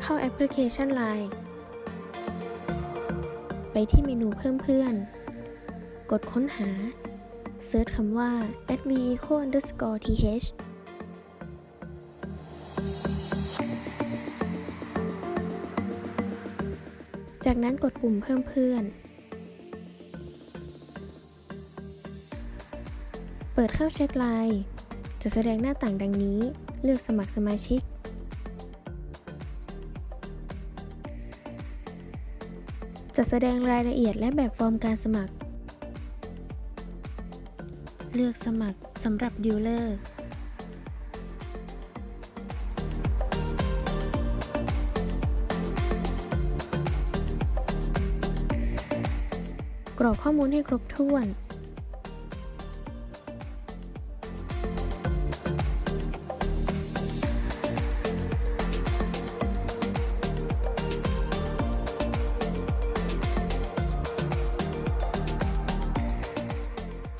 เข้าแอปพลิเคชัน Line ไปที่เมนูเพิ่มเพื่อน กดค้นหา เซิร์ชคำว่า @veeco underscore th จากนั้นกดปุ่มเพิ่มเพื่อน เปิดเข้าแชทไลน์ จะแสดงหน้าต่างดังนี้ เลือกสมัครสมาชิก จะแสดงรายละเอียดและแบบฟอร์มการสมัคร เลือกสมัครสำหรับดีลเลอร์กรอกข้อมูลให้ครบถ้วน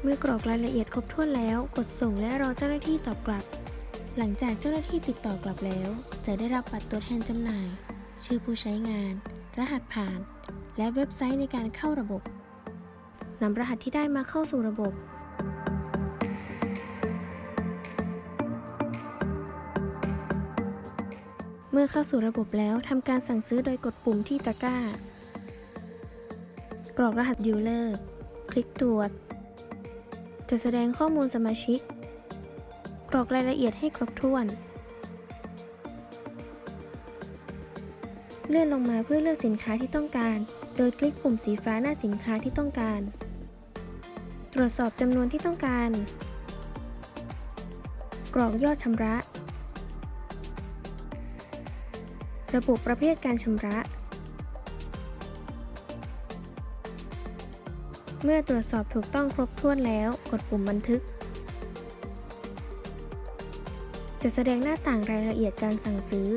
เมื่อกรอกรายละเอียดครบถ้วนแล้ว กดส่งและรอเจ้าหน้าที่ตอบกลับ หลังจากเจ้าหน้าที่ติดต่อกลับแล้ว จะได้รับบัตรตัวแทนจำหน่าย ชื่อผู้ใช้งาน รหัสผ่าน และเว็บไซต์ในการเข้าระบบนำรหัสที่ได้มาเข้าสู่ระบบ เมื่อเข้าสู่ระบบแล้วทำการสั่งซื้อโดยกดปุ่มที่ตะกร้า กรอกรหัสยูเลอร์ คลิกตรวจ จะแสดงข้อมูลสมาชิก กรอกรายละเอียดให้ครบถ้วน เลื่อนลงมาเพื่อเลือกสินค้าที่ต้องการ โดยคลิกปุ่มสีฟ้าหน้าสินค้าที่ต้องการ ตรวจสอบจำนวนที่ต้องการ กรอกยอดชำระ ระบุประเภทการชำระ เมื่อตรวจสอบถูกต้องครบถ้วนแล้ว กดปุ่มบันทึก จะแสดงหน้าต่างรายละเอียดการสั่งซื้อ